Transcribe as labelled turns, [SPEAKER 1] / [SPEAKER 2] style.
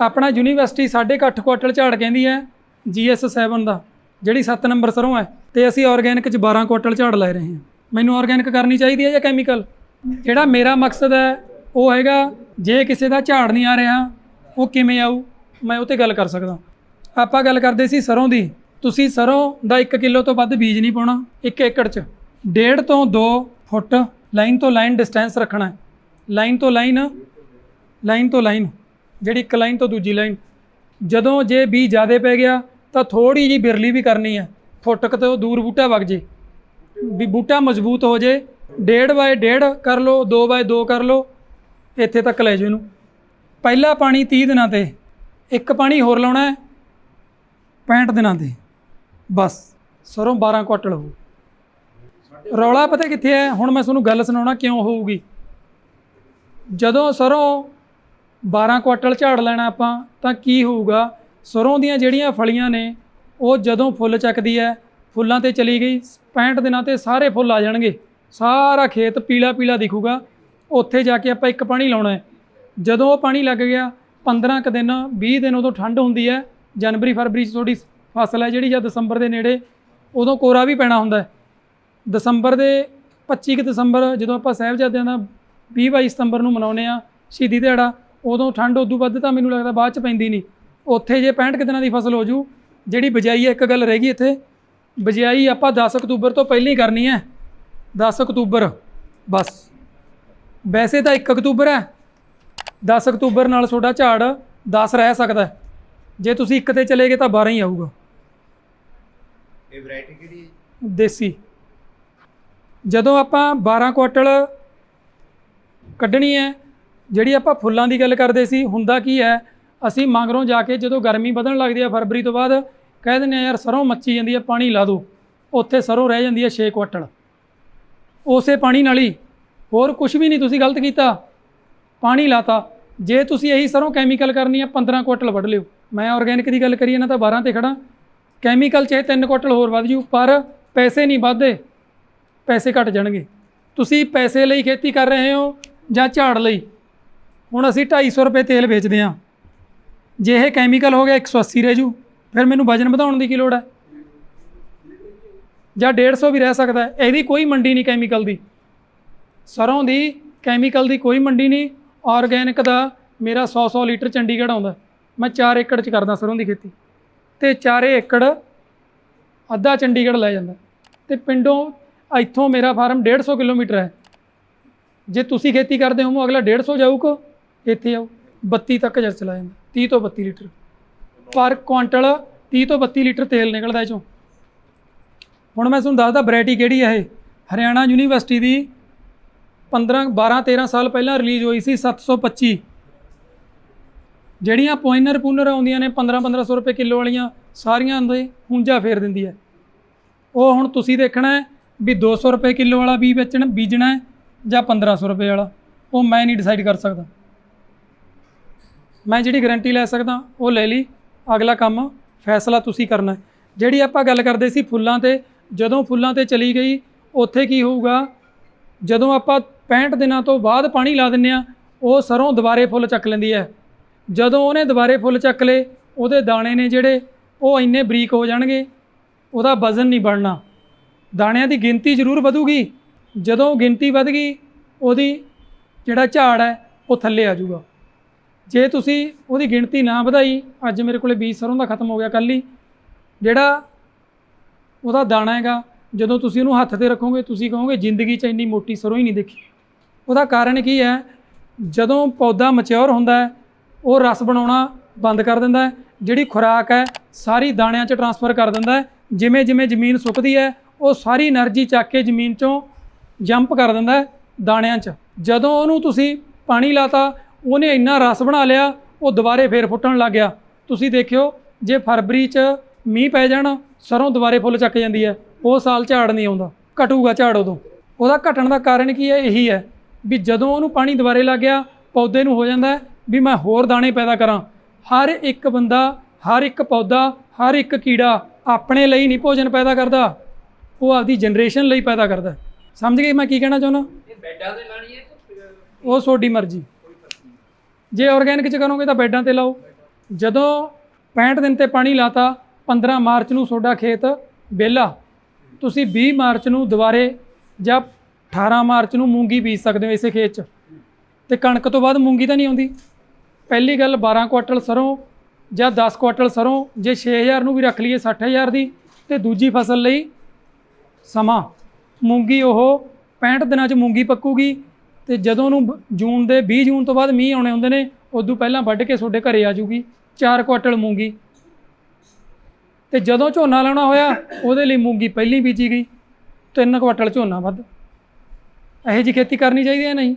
[SPEAKER 1] ਆਪਣਾ ਯੂਨੀਵਰਸਿਟੀ 8.5 ਕੁਆਟਲ ਝਾੜ ਕਹਿੰਦੀ ਹੈ GS7 ਦਾ, ਜਿਹੜੀ 7 ਨੰਬਰ ਸਰੋਂ ਹੈ, ਤੇ ਅਸੀਂ ਆਰਗੈਨਿਕ ਚ 12 ਕੁਆਟਲ ਝਾੜ ਲੈ ਰਹੇ ਹਾਂ। ਮੈਨੂੰ ਆਰਗੈਨਿਕ ਕਰਨੀ ਚਾਹੀਦੀ ਹੈ ਜਾਂ ਕੈਮੀਕਲ ਜਿਹੜਾ ਮੇਰਾ ਮਕਸਦ ਹੈ, ਉਹ ਹੈਗਾ ਜੇ ਕਿਸੇ ਦਾ ਝਾੜ ਨਹੀਂ ਆ ਰਿਹਾ, ਉਹ ਕਿਵੇਂ ਆਊ? ਮੈਂ ਉਹ ਤੇ ਗੱਲ ਕਰ ਸਕਦਾ। ਆਪਾਂ ਗੱਲ ਕਰਦੇ ਸੀ ਸਰੋਂ ਦੀ। ਤੁਸੀਂ ਸਰੋਂ ਦਾ 1 ਕਿਲੋ ਤੋਂ ਵੱਧ ਬੀਜ ਨਹੀਂ ਪਾਉਣਾ 1 ਏਕੜ ਚ। ਡੇਢ ਤੋਂ 2 ਫੁੱਟ ਲਾਈਨ ਤੋਂ ਲਾਈਨ ਡਿਸਟੈਂਸ ਰੱਖਣਾ ਲਾਈਨ ਤੋਂ ਲਾਈਨ ਲਾਈਨ ਤੋਂ ਲਾਈਨ। ਜਿਹੜੀ ਇੱਕ ਲਾਈਨ ਤੋਂ ਦੂਜੀ ਲਾਈਨ। ਜਦੋਂ ਜੇ ਬੀ ਜ਼ਿਆਦੇ ਪੈ ਗਿਆ, ਤਾਂ ਥੋੜੀ ਜੀ ਬਿਰਲੀ ਵੀ ਕਰਨੀ ਹੈ। ਫੁੱਟਕ ਤੋਂ ਦੂਰ ਬੂਟਾ ਵਗ ਜੇ। ਵੀ ਬੂਟਾ ਮਜ਼ਬੂਤ ਹੋ ਜੇ। ਡੇਢ ਬਾਏ ਡੇਢ ਕਰ ਲਓ 2 ਬਾਏ 2 ਕਰ ਲਓ। ਇੱਥੇ ਤੱਕ ਲੈ ਜਾਓ ਇਹਨੂੰ। ਪਹਿਲਾ ਪਾਣੀ 30 ਦਿਨਾਂ ਤੇ। ਇੱਕ ਪਾਣੀ ਹੋਰ ਲਾਉਣਾ ਹੈ 65 ਦਿਨਾਂ ਤੇ। ਬਸ, ਸਰੋਂ 12 ਕੁਆਟਲ ਹੋਊ। ਰੌਲਾ ਪਤਾ ਕਿੱਥੇ ਹੈ? ਹੁਣ ਮੈਂ ਤੁਹਾਨੂੰ ਗੱਲ ਸੁਣਾਉਣਾ ਕਿਉਂ ਹੋਊਗੀ। ਜਦੋਂ ਸਰੋਂ 12 ਕੁਆਟਲ ਝਾੜ ਲੈਣਾ ਆਪਾਂ, ਤਾਂ ਕੀ ਹੋਊਗਾ? ਸਰੋਂ ਦੀਆਂ ਜਿਹੜੀਆਂ ਫਲੀਆਂ ਨੇ, ਉਹ ਜਦੋਂ ਫੁੱਲ ਚੱਕਦੀ ਹੈ, ਫੁੱਲਾਂ ਤੇ ਚਲੀ ਗਈ 65 ਦਿਨਾਂ ਤੇ ਸਾਰੇ ਫੁੱਲ ਆ ਜਾਣਗੇ। ਸਾਰਾ ਖੇਤ ਪੀਲਾ ਪੀਲਾ ਦਿਖੂਗਾ। ਉੱਥੇ ਜਾ ਕੇ ਆਪਾਂ ਇੱਕ ਪਾਣੀ ਲਾਉਣਾ ਹੈ। ਜਦੋਂ ਉਹ ਪਾਣੀ ਲੱਗ ਗਿਆ 15 ਕੁ ਦਿਨ 20 ਦਿਨ ਉਦੋਂ ਠੰਡ ਹੁੰਦੀ ਹੈ। ਜਨਵਰੀ, ਫਰਵਰੀ 'ਚ ਤੁਹਾਡੀ ਫਸਲ ਹੈ ਜਿਹੜੀ ਜਾਂ ਦਸੰਬਰ ਦੇ ਨੇੜੇ, ਉਦੋਂ ਕੋਰਾ ਵੀ ਪੈਣਾ ਹੁੰਦਾ ਹੈ। ਦਸੰਬਰ ਦੇ 25 ਕੁ ਦਸੰਬਰ ਜਦੋਂ ਆਪਾਂ ਸਾਹਿਬਜ਼ਾਦਿਆਂ ਦਾ 20 22 ਸਤੰਬਰ ਨੂੰ ਮਨਾਉਂਦੇ ਆ ਸ਼ਹੀਦੀ ਦਿਹਾੜਾ ਉਦੋਂ ਠੰਡ ਉਦੋਂ ਵੱਧ ਤਾਂ ਮੈਨੂੰ ਲੱਗਦਾ ਬਾਅਦ ਚ ਪੈਂਦੀ ਨਹੀਂ ਉੱਥੇ ਜੇ 65 ਕੁ ਦਿਨਾਂ ਦੀ ਫਸਲ ਹੋ ਜੂ ਜਿਹੜੀ ਬਿਜਾਈ ਹੈ ਇੱਕ ਗੱਲ ਰਹਿ ਗਈ ਇੱਥੇ। ਬਿਜਾਈ ਆਪਾਂ 10 ਅਕਤੂਬਰ ਤੋਂ ਪਹਿਲਾਂ ਹੀ ਕਰਨੀ ਹੈ। 10 ਅਕਤੂਬਰ ਬਸ। ਵੈਸੇ ਤਾਂ 1 ਅਕਤੂਬਰ ਹੈ। 10 ਅਕਤੂਬਰ ਨਾਲ ਤੁਹਾਡਾ ਝਾੜ 10 ਰਹਿ ਸਕਦਾ। ਜੇ ਤੁਸੀਂ ਇੱਕ ਤੇ ਚਲੇ ਗਏ ਤਾਂ 12 ਹੀ ਆਊਗਾ।
[SPEAKER 2] ਇਹ ਵੈਰਾਈਟੀ ਕਿਹੜੀ ਹੈ
[SPEAKER 1] ਦੇਸੀ। ਜਦੋਂ ਆਪਾਂ 12 ਕੁਆਟਲ ਕੱਢਣੀ ਹੈ ਜਿਹੜੀ ਆਪਾਂ ਫੁੱਲਾਂ ਦੀ ਗੱਲ ਕਰਦੇ ਸੀ, ਹੁੰਦਾ ਕੀ ਹੈ? ਅਸੀਂ ਮੰਗਰੋਂ ਜਾ ਕੇ ਜਦੋਂ ਗਰਮੀ ਵਧਣ ਲੱਗਦੀ ਹੈ ਫਰਵਰੀ ਤੋਂ ਬਾਅਦ, ਕਹਿ ਦਿੰਦੇ ਆ ਯਾਰ ਸਰੋਂ ਮੱਚੀ ਜਾਂਦੀ ਹੈ, ਪਾਣੀ ਲਾ ਦਿਓ ਉੱਥੇ ਸਰੋਂ ਰਹਿ ਜਾਂਦੀ ਹੈ 6 ਕੁਆਟਲ। ਉਸੇ ਪਾਣੀ ਨਾਲ ਹੀ ਹੋਰ ਕੁਝ ਵੀ ਨਹੀਂ ਤੁਸੀਂ ਗਲਤ ਕੀਤਾ। ਪਾਣੀ ਲਾਤਾ। ਜੇ ਤੁਸੀਂ ਇਹੀ ਸਰੋਂ ਕੈਮੀਕਲ ਕਰਨੀ ਆ 15 ਕੁਆਟਲ ਵੱਢ ਲਿਓ। ਮੈਂ ਆਰਗੈਨਿਕ ਦੀ ਗੱਲ ਕਰੀ, ਇਹਨਾਂ ਤਾਂ 12 ਤੇ ਖੜਾ ਕੈਮੀਕਲ ਚਾਹੇ 3 ਕੁਆਟਲ ਹੋਰ ਵੱਧ ਜੂ, ਪਰ ਪੈਸੇ ਨਹੀਂ ਵੱਧਦੇ। ਪੈਸੇ ਘਟ ਜਾਣਗੇ। ਤੁਸੀਂ ਪੈਸੇ ਲਈ ਖੇਤੀ ਕਰ ਰਹੇ ਹੋ ਜਾਂ ਝਾੜ ਲਈ? ਹੁਣ ਅਸੀਂ 250 ਰੁਪਏ ਤੇਲ ਵੇਚਦੇ ਹਾਂ। ਜੇ ਇਹ ਕੈਮੀਕਲ ਹੋ ਗਿਆ 180 ਰਹਿ ਜੂ, ਫਿਰ ਮੈਨੂੰ ਵਜਨ ਵਧਾਉਣ ਦੀ ਕੀ ਲੋੜ ਹੈ? ਜਾਂ 150 ਵੀ ਰਹਿ ਸਕਦਾ ਹੈ। ਇਹਦੀ ਕੋਈ ਮੰਡੀ ਨਹੀਂ ਕੈਮੀਕਲ ਦੀ। ਸਰੋਂ ਦੀ ਕੈਮੀਕਲ ਦੀ ਕੋਈ ਮੰਡੀ ਨਹੀਂ। ਆਰਗੈਨਿਕ ਦਾ ਮੇਰਾ 100-100 ਲੀਟਰ ਚੰਡੀਗੜ੍ਹ ਆਉਂਦਾ। ਮੈਂ 4 ਏਕੜ 'ਚ ਕਰਦਾ ਸਰੋਂ ਦੀ ਖੇਤੀ। ਤੇ 4 ਏਕੜ ਅੱਧਾ ਚੰਡੀਗੜ੍ਹ ਲੈ ਜਾਂਦਾ। ਤੇ ਪਿੰਡੋਂ ਇੱਥੋਂ ਮੇਰਾ ਫਾਰਮ 150 ਕਿਲੋਮੀਟਰ ਹੈ। ਜੇ ਤੁਸੀਂ ਖੇਤੀ ਕਰਦੇ ਹੋ ਅਗਲਾ 150 ਜਾਊਗਾ। ਇੱਥੇ ਆਓ 32 ਤੱਕ ਜਰ ਚਲਾ ਜਾਂਦਾ 30 ਤੋਂ 32 ਲੀਟਰ। ਪਰ ਕੁਆਂਟਲ 30 ਤੋਂ 32 ਲੀਟਰ ਤੇਲ ਨਿਕਲਦਾ ਇਹ ਚੋਂ ਹੁਣ ਮੈਂ ਤੁਹਾਨੂੰ ਦੱਸਦਾ ਵੈਰਾਈਟੀ ਕਿਹੜੀ ਹੈ ਇਹ। ਹਰਿਆਣਾ ਯੂਨੀਵਰਸਿਟੀ ਦੀ 15 12 13 ਸਾਲ ਪਹਿਲਾਂ ਰਿਲੀਜ਼ ਹੋਈ ਸੀ 725 ਜਿਹੜੀਆਂ ਪੁਆਇਨਰ ਪੂਨਰ ਆਉਂਦੀਆਂ ਨੇ 15 1500 ਰੁਪਏ ਕਿਲੋ ਵਾਲੀਆਂ, ਸਾਰੀਆਂ ਦੇ ਹੁੰਜਾ ਫੇਰ ਦਿੰਦੀ ਹੈ ਉਹ ਹੁਣ ਤੁਸੀਂ ਦੇਖਣਾ ਹੈ ਵੀ 200 ਰੁਪਏ ਕਿਲੋ ਵਾਲਾ ਬੀ ਵੇਚਣ, ਬੀਜਣਾ ਹੈ ਜਾਂ 1500 ਰੁਪਏ ਵਾਲਾ। ਉਹ ਮੈਂ ਨਹੀਂ ਡਿਸਾਈਡ ਕਰ ਸਕਦਾ। ਮੈਂ ਜਿਹੜੀ ਗਾਰੰਟੀ ਲੈ ਸਕਦਾ, ਉਹ ਲੈ ਲਈ। ਅਗਲਾ ਕੰਮ, ਫੈਸਲਾ ਤੁਸੀਂ ਕਰਨਾ ਹੈ। ਜਿਹੜੀ ਆਪਾਂ ਗੱਲ ਕਰਦੇ ਸੀ ਫੁੱਲਾਂ ਤੇ, ਜਦੋਂ ਫੁੱਲਾਂ ਤੇ ਚਲੀ ਗਈ, ਉੱਥੇ ਕੀ ਹੋਊਗਾ? ਜਦੋਂ ਆਪਾਂ 65 ਦਿਨਾਂ ਤੋਂ ਬਾਅਦ ਪਾਣੀ ਲਾ ਦਿੰਨੇ ਆ ਉਹ ਸਰੋਂ ਦੁਬਾਰੇ ਫੁੱਲ ਚੱਕ ਲੈਂਦੀ ਹੈ। ਜਦੋਂ ਉਹਨੇ ਦੁਬਾਰੇ ਫੁੱਲ ਚੱਕ ਲਏ, ਉਹਦੇ ਦਾਣੇ ਨੇ ਜਿਹੜੇ, ਉਹ ਇੰਨੇ ਬਰੀਕ ਹੋ ਜਾਣਗੇ, ਉਹਦਾ ਵਜ਼ਨ ਨਹੀਂ ਬਣਨਾ। ਦਾਣਿਆਂ ਦੀ ਗਿਣਤੀ ਜ਼ਰੂਰ ਵਧੂਗੀ। ਜਦੋਂ ਗਿਣਤੀ ਵਧ ਗਈ, ਉਹਦੀ ਜਿਹੜਾ ਝਾੜ ਹੈ, ਉਹ ਥੱਲੇ ਆ ਜਾਊਗਾ। ਜੇ ਤੁਸੀਂ ਉਹਦੀ ਗਿਣਤੀ ਨਾ ਵਧਾਈ, ਅੱਜ ਮੇਰੇ ਕੋਲੇ 20 ਸਰੋਂ ਦਾ ਖਤਮ ਹੋ ਗਿਆ ਕੱਲ ਹੀ, ਜਿਹੜਾ ਉਹਦਾ ਦਾਣਾ ਹੈਗਾ, ਜਦੋਂ ਤੁਸੀਂ ਉਹਨੂੰ ਹੱਥ ਤੇ ਰੱਖੋਗੇ, ਤੁਸੀਂ ਕਹੋਗੇ ਜ਼ਿੰਦਗੀ 'ਚ ਇੰਨੀ ਮੋਟੀ ਸਰੋਂ ਹੀ ਨਹੀਂ ਦੇਖੀ। ਉਹਦਾ ਕਾਰਨ ਕੀ ਹੈ? ਜਦੋਂ ਪੌਦਾ ਮੈਚਿਓਰ ਹੁੰਦਾ ਹੈ, ਉਹ ਰਸ ਬਣਾਉਣਾ ਬੰਦ ਕਰ ਦਿੰਦਾ ਹੈ, ਜਿਹੜੀ ਖੁਰਾਕ ਹੈ, ਸਾਰੀ ਦਾਣਿਆਂ 'ਚ ਟਰਾਂਸਫਰ ਕਰ ਦਿੰਦਾ ਹੈ, ਜਿਵੇਂ ਜਿਵੇਂ ਜ਼ਮੀਨ ਸੁੱਕਦੀ ਹੈ, ਉਹ ਸਾਰੀ એનર્ਜੀ ਚੱਕ ਕੇ ਜ਼ਮੀਨ 'ਚੋਂ ਜੰਪ ਕਰ ਦਿੰਦਾ ਹੈ ਦਾਣਿਆਂ 'ਚ। ਜਦੋਂ ਉਹਨੂੰ ਤੁਸੀਂ ਪਾਣੀ ਲਾਤਾ ਉਹਨੇ ਇੰਨਾ ਰਸ ਬਣਾ ਲਿਆ ਉਹ ਦੁਬਾਰੇ ਫੇਰ ਫੁੱਟਣ ਲੱਗ ਗਿਆ। ਤੁਸੀਂ ਦੇਖਿਓ ਜੇ ਫਰਵਰੀ 'ਚ ਮੀਂਹ ਪੈ ਜਾਣ ਸਰੋਂ ਦੁਬਾਰੇ ਫੁੱਲ ਚੱਕ ਜਾਂਦੀ ਹੈ। ਉਹ ਸਾਲ ਝਾੜ ਨਹੀਂ ਆਉਂਦਾ ਘਟੂਗਾ ਝਾੜ ਉਦੋਂ। ਉਹਦਾ ਘਟਣ ਦਾ ਕਾਰਨ ਕੀ ਹੈ? ਇਹੀ ਹੈ ਵੀ ਜਦੋਂ ਉਹਨੂੰ ਪਾਣੀ ਦੁਬਾਰੇ ਲੱਗ ਗਿਆ ਪੌਦੇ ਨੂੰ ਹੋ ਜਾਂਦਾ ਵੀ ਮੈਂ ਹੋਰ ਦਾਣੇ ਪੈਦਾ ਕਰਾਂ। ਹਰ ਇੱਕ ਬੰਦਾ ਹਰ ਇੱਕ ਪੌਦਾ ਹਰ ਇੱਕ ਕੀੜਾ ਆਪਣੇ ਲਈ ਨਹੀਂ ਭੋਜਨ ਪੈਦਾ ਕਰਦਾ। ਉਹ ਆਪਦੀ ਜਨਰੇਸ਼ਨ ਲਈ ਪੈਦਾ ਕਰਦਾ ਸਮਝ ਗਏ ਮੈਂ ਕੀ ਕਹਿਣਾ ਚਾਹੁੰਦਾ?
[SPEAKER 3] ਇਹ ਬੈਡਾਂ ਤੇ ਲਾਣੀ ਹੈ
[SPEAKER 1] ਉਹ ਤੁਹਾਡੀ ਮਰਜ਼ੀ। ਜੇ ਆਰਗੈਨਿਕ ਚ ਕਰੋਗੇ ਤਾਂ ਬੈਡਾਂ ਤੇ ਲਾਓ। ਜਦੋਂ 65 ਦਿਨ ਤੇ ਪਾਣੀ ਲਾਤਾ 15 ਮਾਰਚ ਨੂੰ ਤੁਹਾਡਾ ਖੇਤ ਵਿਹਲਾ। ਤੁਸੀਂ 20 ਮਾਰਚ ਨੂੰ ਦੁਬਾਰੇ ਜਾਂ 18 ਮਾਰਚ ਨੂੰ ਮੂੰਗੀ ਬੀਜ ਸਕਦੇ ਹੋ ਇਸੇ ਖੇਤ 'ਚ। ਤੇ ਕਣਕ ਤੋਂ ਬਾਅਦ ਮੂੰਗੀ ਤਾਂ ਨਹੀਂ ਆਉਂਦੀ। ਪਹਿਲੀ ਗੱਲ 12 ਕੁਆਟਲ ਸਰੋਂ ਜਾਂ 10 ਕੁਆਟਲ ਸਰੋਂ, ਜੇ 6000 ਨੂੰ ਵੀ ਰੱਖ ਲਈਏ 60000 ਦੀ, ਤੇ ਦੂਜੀ ਫਸਲ ਲਈ ਸਮਾਂ। ਮੂੰਗੀ ਉਹ 65 ਦਿਨਾਂ 'ਚ ਮੂੰਗੀ ਪੱਕੂਗੀ। ਤੇ ਜਦੋਂ ਨੂੰ ਜੂਨ ਦੇ 20 ਜੂਨ ਤੋਂ ਬਾਅਦ ਮੀਂਹ ਆਉਣੇ ਹੁੰਦੇ ਨੇ, ਉਦੋਂ ਪਹਿਲਾਂ ਵੱਢ ਕੇ ਤੁਹਾਡੇ ਘਰੇ ਆ ਜੂਗੀ 4 ਕੁਆਟਲ ਮੂੰਗੀ। ਤੇ ਜਦੋਂ ਝੋਨਾ ਲਾਉਣਾ ਹੋਇਆ, ਉਹਦੇ ਲਈ ਮੂੰਗੀ ਪਹਿਲੀ ਬੀਜੀ ਗਈ 3 ਕੁਆਟਲ ਝੋਨਾ ਵੱਧ। ਇਹੋ ਜੀ ਖੇਤੀ ਕਰਨੀ ਚਾਹੀਦੀ ਹੈ ਨਹੀਂ?